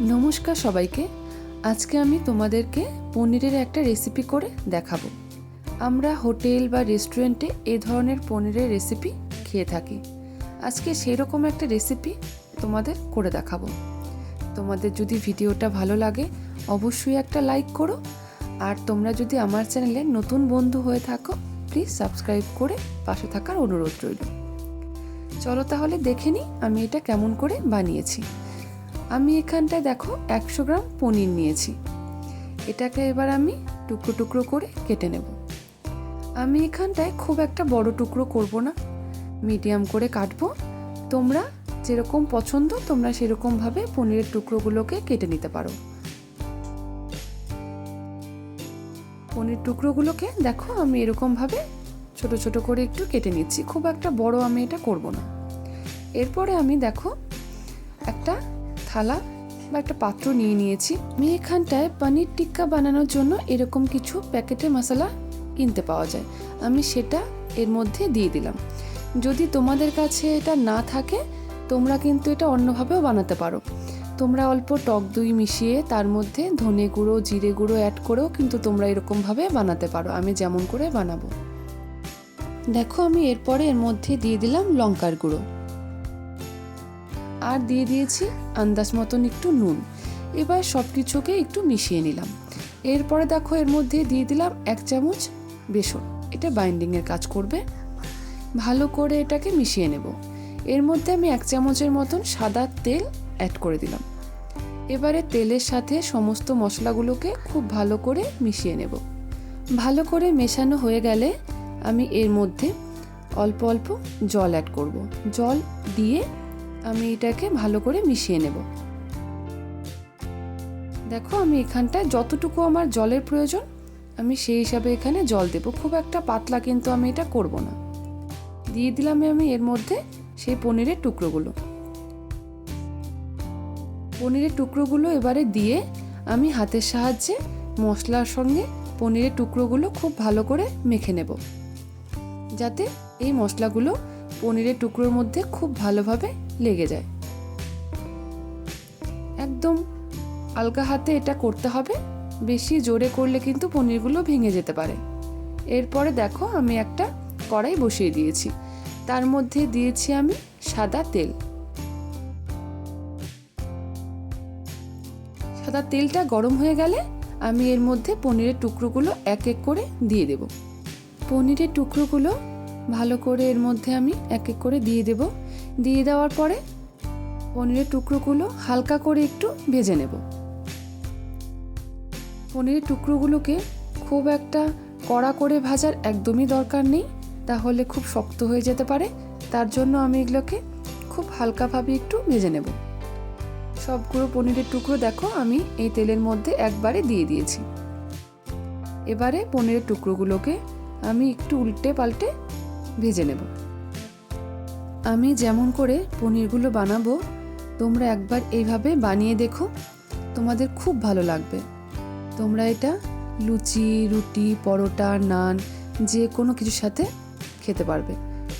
নমস্কার সবাইকে। আজকে আমি তোমাদেরকে পনিরের একটা রেসিপি করে দেখাবো। আমরা হোটেল বা রেস্টুরেন্টে এ ধরনের পনিরের রেসিপি খেয়ে থাকি। আজকে সেরকম একটা রেসিপি তোমাদের করে দেখাবো। তোমাদের যদি ভিডিওটা ভালো লাগে, অবশ্যই একটা লাইক করো। আর তোমরা যদি আমার চ্যানেলে নতুন বন্ধু হয়ে থাকো প্লিজ সাবস্ক্রাইব করে পাশে থাকার অনুরোধ রইল। চলো তাহলে দেখে আমি এটা কেমন করে বানিয়েছি। আমি এখানটায় দেখো একশো গ্রাম পনির নিয়েছি। এটাকে এবার আমি টুকরো টুকরো করে কেটে নেব। আমি এখানটায় খুব একটা বড় টুকরো করব না। মিডিয়াম করে কাটবো। তোমরা যেরকম পছন্দ, তোমরা সেরকমভাবে পনিরের টুকরোগুলোকে কেটে নিতে পারো। পনির টুকরোগুলোকে দেখো আমি এরকমভাবে ছোট ছোট করে একটু কেটে নিচ্ছি। খুব একটা বড় আমি এটা করব না। এরপরে আমি দেখো একটা থালা বা একটা পাত্র নিয়ে নিয়েছি। আমি এখানটায় পনির টিক্কা বানানোর জন্য এরকম কিছু প্যাকেটে মশলা কিনতে পাওয়া যায়। আমি সেটা এর মধ্যে দিয়ে দিলাম। যদি তোমাদের কাছে এটা না থাকে, তোমরা কিন্তু এটা অন্যভাবেও বানাতে পারো। তোমরা অল্প টক দই মিশিয়ে তার মধ্যে ধনে গুঁড়ো, জিরে গুঁড়ো অ্যাড করেও কিন্তু তোমরা এরকমভাবে বানাতে পারো। আমি যেমন করে বানাবো। দেখো, আমি এরপরে এর মধ্যে দিয়ে দিলাম লঙ্কার গুঁড়ো। আর দিয়ে দিয়েছি আন্দাজ মতন একটু নুন। এবার সব কিছুকে একটু মিশিয়ে নিলাম। এরপরে দেখো এর মধ্যে দিয়ে দিলাম এক চামচ বেসন। এটা বাইন্ডিংয়ের কাজ করবে। ভালো করে এটাকে মিশিয়ে নেব। এর মধ্যে আমি এক চামচের মতন সাদা তেল অ্যাড করে দিলাম। এবারে তেলের সাথে সমস্ত মশলাগুলোকে খুব ভালো করে মিশিয়ে নেব। ভালো করে মেশানো হয়ে গেলে আমি এর মধ্যে অল্প অল্প জল অ্যাড করব। জল দিয়ে আমি এটাকে ভালো করে মিশিয়ে নেব। দেখো, আমি এখানটায় যতটুকু আমার জলের প্রয়োজন, আমি সেই হিসাবে এখানে জল দেব। খুব একটা পাতলা কিন্তু আমি এটা করব না। দিয়ে দিলাম আমি এর মধ্যে সেই পনিরের টুকরোগুলো। পনিরের টুকরোগুলো এবারে দিয়ে আমি হাতের সাহায্যে মশলার সঙ্গে পনিরের টুকরোগুলো খুব ভালো করে মেখে নেব। যাতে এই মশলাগুলো পনিরের টুকরোর মধ্যে খুব ভালোভাবে লেগে যায়। একদম আলগা হাতে এটা করতে হবে। বেশি জোরে করলে কিন্তু পনিরগুলো ভেঙে যেতে পারে। এরপরে দেখো আমি একটা কড়াই বসিয়ে দিয়েছি। তার মধ্যে দিয়েছি আমি সাদা তেল। সাদা তেলটা গরম হয়ে গেলে আমি এর মধ্যে পনিরের টুকরোগুলো এক এক করে দিয়ে দেব। পনিরের টুকরোগুলো ভালো করে এর মধ্যে আমি এক এক করে দিয়ে দেব। দিয়ে দেওয়ার পরে পনিরের টুকরোগুলো হালকা করে একটু ভেজে নেব। পনিরের টুকরোগুলোকে খুব একটা কড়া করে ভাজার একদমই দরকার নেই, তাহলে খুব শক্ত হয়ে যেতে পারে, তার জন্য আমি এগুলোকে খুব হালকাভাবে একটু ভেজে নেব। সবগুলো পনিরের টুকরো দেখো, আমি এই তেলের মধ্যে একবারে দিয়ে দিয়েছি। এবারে পনিরের টুকরোগুলোকে আমি একটু উল্টে পাল্টে ভেজে নেব। আমি যেমন করে পনিরগুলো বানাবো, তোমরা একবার এইভাবে বানিয়ে দেখো। তোমাদের খুব ভালো লাগবে। তোমরা এটা লুচি, রুটি, পরোটা, নান, যে কোনো কিছুর সাথে খেতে পারবে।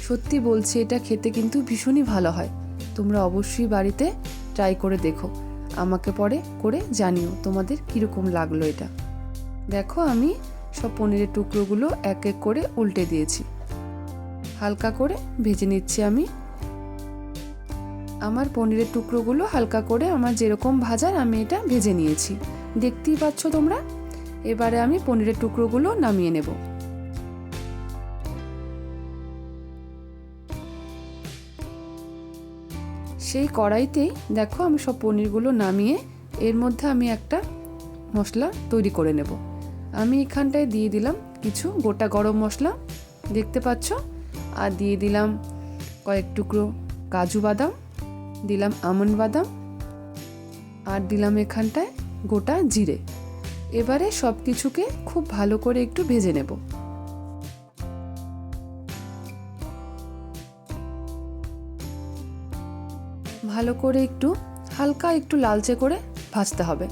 সত্যি বলছি, এটা খেতে কিন্তু ভীষণই ভালো হয়। তোমরা অবশ্যই বাড়িতে ট্রাই করে দেখো। আমাকে পরে করে জানিও তোমাদের কীরকম লাগল এটা। দেখো আমি সব পনিরের টুকরোগুলো এক এক করে উল্টে দিয়েছি। হালকা করে ভেজে নিচ্ছি আমি। আমার পনিরের টুকরোগুলো হালকা করে আমার যেরকম ভাজার আমি এটা ভেজে নিয়েছি। দেখতেই পাচ্ছ তোমরা? এবারে আমি পনিরের টুকরোগুলো নামিয়ে নেব। সেই কড়াইতেই দেখো আমি সব পনিরগুলো নামিয়ে এর মধ্যে আমি একটা মশলা তৈরি করে নেব। আমি এখানটায় দিয়ে দিলাম কিছু গোটা গরম মশলা। দেখতে পাচ্ছ? আর দিয়ে দিলাম কয়েক টুকরো কাজু বাদাম, দিলাম আমন্ড বাদাম আর দিলাম এখানটায় গোটা জিরে। এবারে সব কিছুকে খুব ভালো করে একটু ভেজে নেব। ভালো করে একটু হালকা একটু লালচে করে ভাজতে হবে।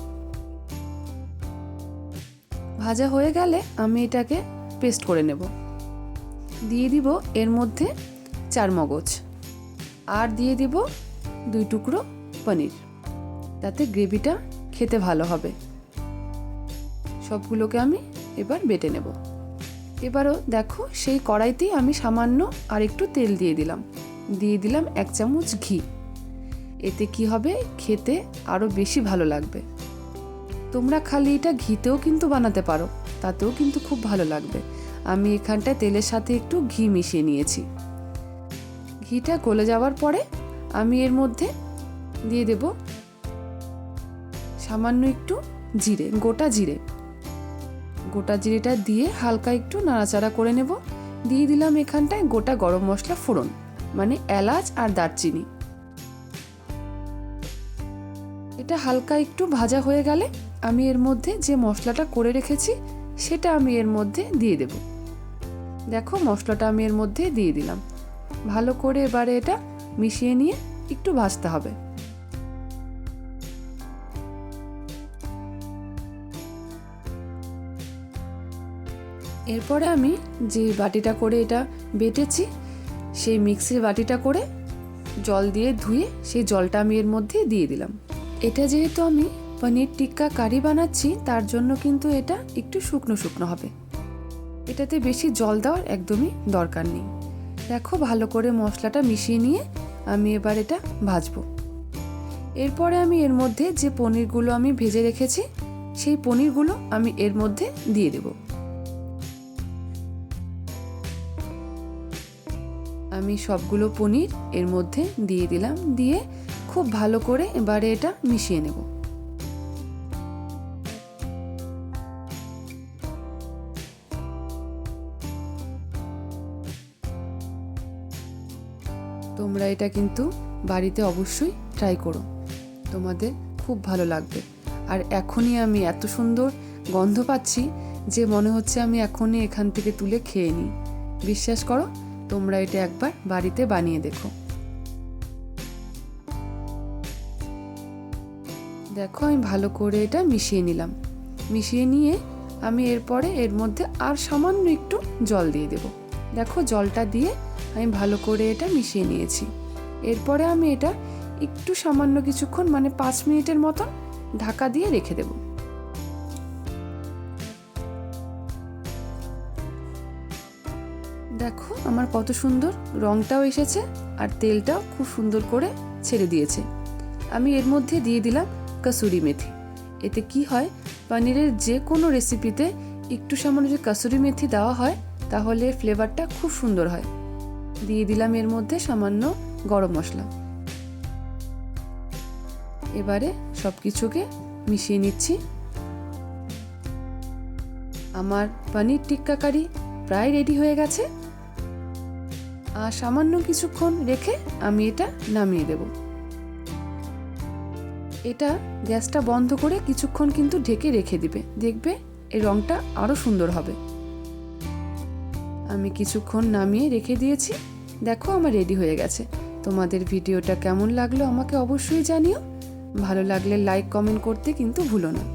ভাজা হয়ে গেলে আমি এটাকে পেস্ট করে নেব। দিয়ে দিব এর মধ্যে চার মগজ। আর দিয়ে দিব দুই টুকরো পনির। তাতে গ্রেভিটা খেতে ভালো হবে। সবগুলোকে আমি এবার বেটে নেব। এবারও দেখো সেই কড়াইতেই আমি সামান্য আর একটু তেল দিয়ে দিলাম। দিয়ে দিলাম এক চামচ ঘি। এতে কি হবে? খেতে আরও বেশি ভালো লাগবে। তোমরা খালি এটা ঘিতেও কিন্তু বানাতে পারো, তাতেও কিন্তু খুব ভালো লাগবে। আমি এখানটায় তেলের সাথে একটু ঘি মিশিয়ে নিয়েছি। ঘিটা গলে যাওয়ার পরে আমি এর মধ্যে দিয়ে দেব সামান্য একটু জিরে, গোটা জিরে। গোটা জিরেটা দিয়ে হালকা একটু নাড়াচাড়া করে নেব। দিয়ে দিলাম এখানটায় গোটা গরম মশলা ফোড়ন মানে এলাচ আর দারচিনি। এটা হালকা একটু ভাজা হয়ে গেলে আমি এর মধ্যে যে মশলাটা করে রেখেছি, সেটা আমি এর মধ্যে দিয়ে দেব। দেখো, মশলাটা আমি এর মধ্যে দিয়ে দিলাম। ভালো করে এবারে এটা মিশিয়ে নিয়ে একটু ভাজতে হবে। এরপরে আমি যে বাটিটা করে এটা বেটেছি, সেই মিক্সির বাটিটা করে জল দিয়ে ধুয়ে সেই জলটা আমি এর মধ্যে দিয়ে দিলাম। এটা যেহেতু আমি পনির টিক্কা কারি বানাচ্ছি, তার জন্য কিন্তু এটা একটু শুকনো শুকনো হবে। এটাতে বেশি জল দেওয়ার একদমই দরকার নেই। দেখো, ভালো করে মশলাটা মিশিয়ে নিয়ে আমি এবার এটা ভাজবো। এরপরে আমি এর মধ্যে যে পনিরগুলো আমি ভেজে রেখেছি, সেই পনিরগুলো আমি এর মধ্যে দিয়ে দেব। আমি সবগুলো পনির এর মধ্যে দিয়ে দিলাম, দিয়ে খুব ভালো করে এবারে এটা মিশিয়ে নেব। তোমরা এটা কিন্তু বাড়িতে অবশ্যই ট্রাই করো। তোমাদের খুব ভালো লাগবে। আর এখনই আমি এত সুন্দর গন্ধ পাচ্ছি যে মনে হচ্ছে আমি এখনই এখান থেকে তুলে খেয়ে নিই। বিশ্বাস করো, তোমরা এটা একবার বাড়িতে বানিয়ে দেখো। দেখো, আমি ভালো করে এটা মিশিয়ে নিলাম। মিশিয়ে নিয়ে আমি এরপরে এর মধ্যে আর সামান্য একটু জল দিয়ে দেব। দেখো, জলটা দিয়ে আমি ভালো করে এটা মিশিয়ে নিয়েছি। এরপরে আমি এটা একটু সামান্য কিছুক্ষণ মানে পাঁচ মিনিটের মতন ঢাকা দিয়ে রেখে দেব। দেখো, আমার কত সুন্দর রংটাও এসেছে আর তেলটাও খুব সুন্দর করে ছেড়ে দিয়েছে। আমি এর মধ্যে দিয়ে দিলাম কাসুরি মেথি। এতে কি হয়, পনিরের যে কোনো রেসিপিতে একটু সামান্য যদি কাসুরি মেথি দেওয়া হয়, তাহলে ফ্লেভারটা খুব সুন্দর হয়। দিয়ে দিলাম এর মধ্যে সামান্য গরম মশলা। এবারে সব কিছুকে মিশিয়ে নিচ্ছি। আমার পনির টিক্কা কারি প্রায় রেডি হয়ে গেছে। আর সামান্য কিছুক্ষণ রেখে আমি এটা নামিয়ে দেব। এটা গ্যাসটা বন্ধ করে কিছুক্ষণ কিন্তু ঢেকে রেখে দিবে। দেখবে এই রঙটা আরও সুন্দর হবে। আমি কিছুক্ষণ নামিয়ে রেখে দিয়েছি। দেখো আমার রেডি হয়ে গেছে। তোমাদের ভিডিওটা কেমন লাগল আমাকে অবশ্যই জানিও। ভালো লাগলে লাইক, কমেন্ট করতে কিন্তু ভুলো না।